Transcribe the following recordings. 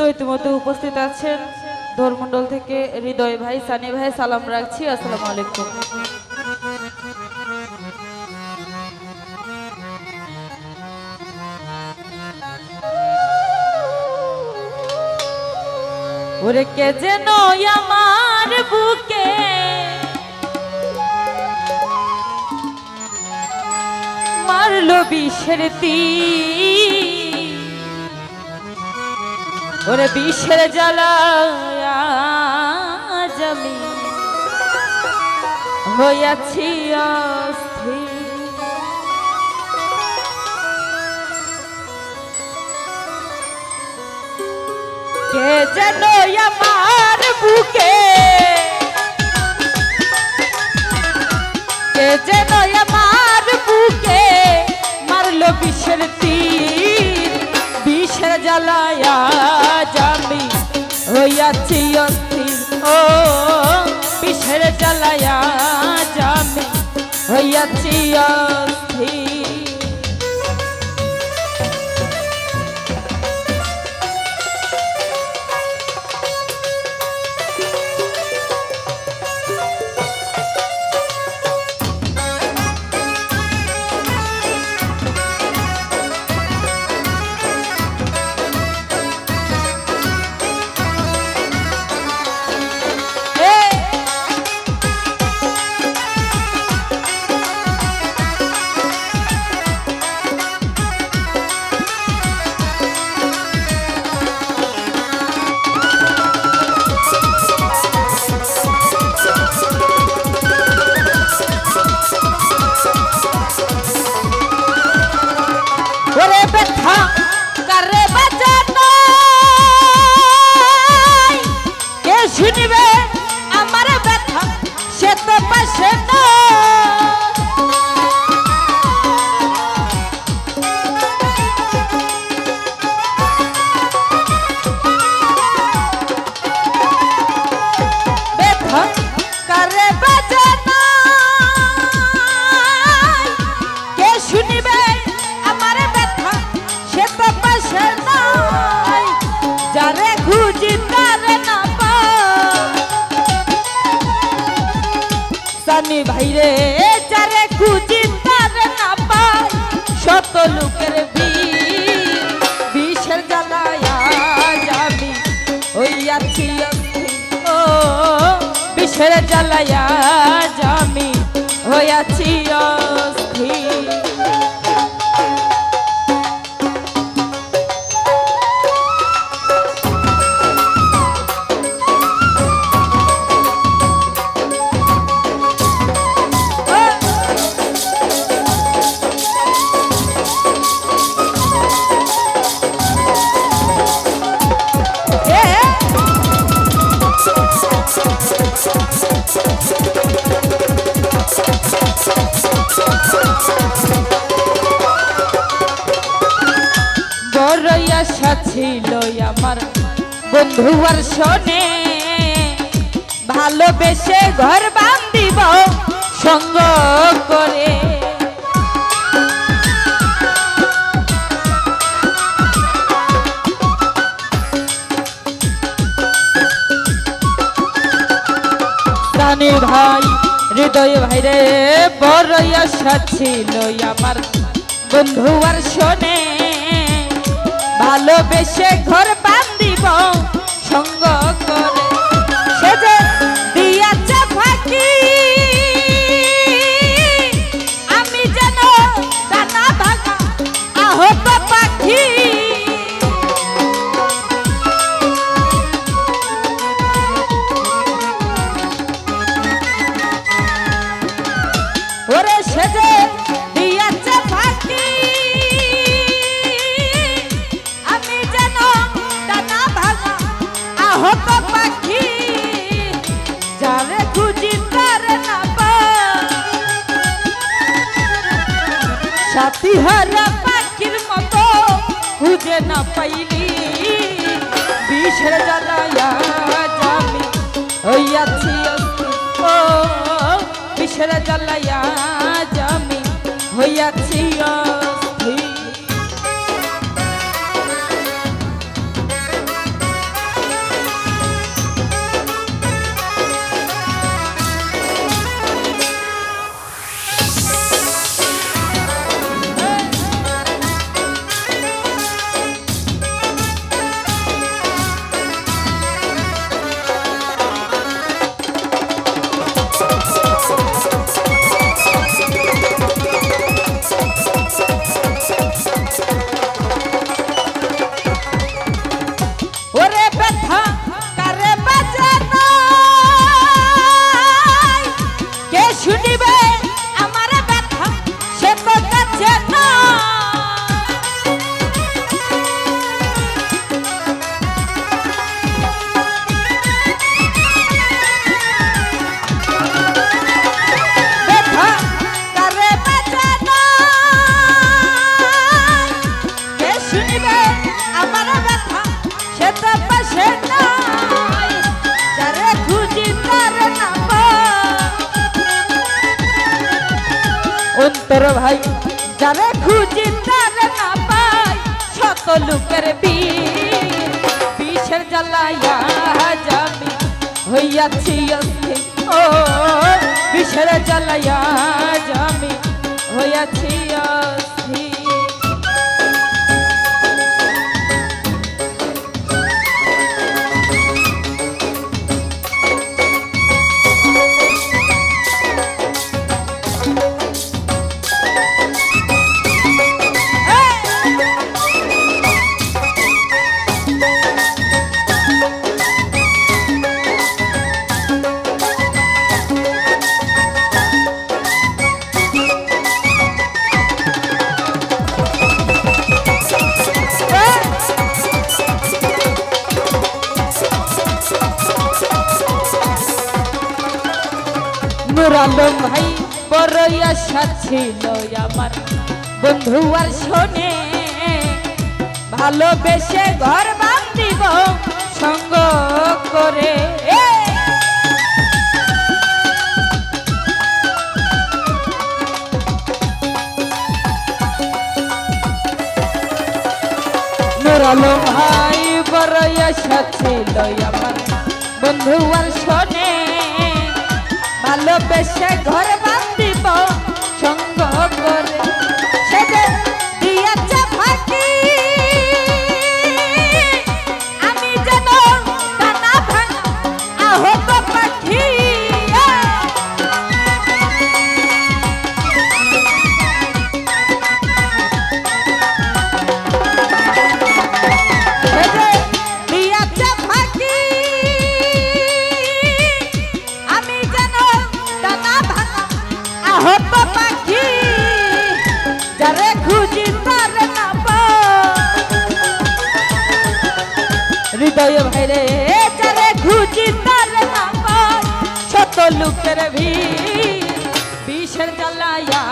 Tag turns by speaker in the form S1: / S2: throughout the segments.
S1: তো ইতিমধ্যে উপস্থিত আছেন ধর্মন্ডল থেকে হৃদয় ভাই, সানি ভাই, সালাম রাখছি, আসসালামু আলাইকুম। ওরে কে যেন আমার বুকে মারলো বিষের তীর। ওরে বিষের জ্বালায় আমি হইয়াছি অস্থির। কে যেন আমার বুকে, কে যেন আমার বুকে মারলো বিষের হইয়াছি অস্থির। ও বিষের জ্বালায়া জামি হইয়াছি অস্থির। সানি ভাইরে, যারে খুঁজি তার না পাই শত লোকের বিষের জ্বালায়া যাবি হইয়াছি। ও, বিষের জ্বালায়া যামি হইয়াছি অস্থির আশা ছিল আমার বন্ধু শোনে, ভালোবেসে ঘর বান্ধিব, সঙ্গ করে। ভাই, হৃদয় ভাই রে বড়ই আশা ছিল আমার বন্ধু শোনে। ভালোবেসে ঘর বান্ধিব সঙ্গ করে হারা পাখির মতো খুঁজে না পাইলি Yes, you need তোর ভাই। যারা খুঁজি তার না পাই শত লোকের বিষের জ্বালাইয়া জামি হইয়াছি ও, বিষের জ্বালাইয়া জামি হইয়াছি আলম ভাই বড়ই আশা ছিল আমার। বন্ধু আর শোনে, ভালোবেসে ঘর বাঁধিব, সঙ্গ করে। আলম ভাই বড়ই আশা ছিল আমার। বন্ধু আর শোনে ভালোবেসে ঘর বাঁধিব হৃদয় ভাইরে চারে ঘুচি তার ছোট লোকের ভি বিষের জ্বালায়া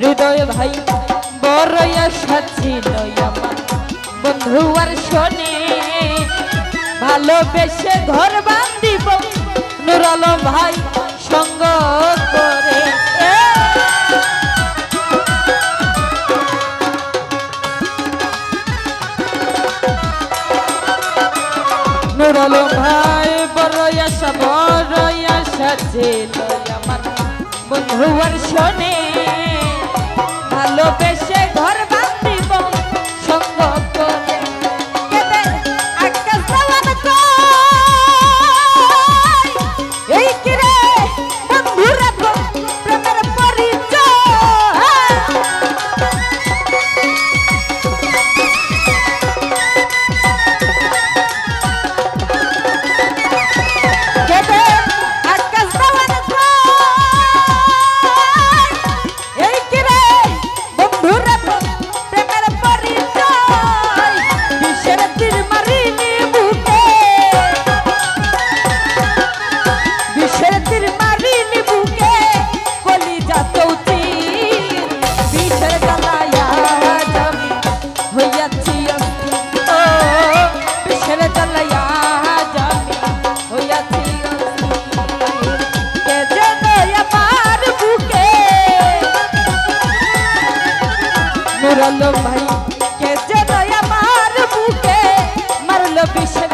S1: হৃদয় ভাই বড় সাথী নয় আমার। বন্ধু আর শোনে, ভালোবেসে ঘর বান্ধিব নুরাল ভাই সঙ্গ করে নুরাল ভাই বড় আশা বড় আশা ছিল আমার। বন্ধু আর শোনে ভালোবেসে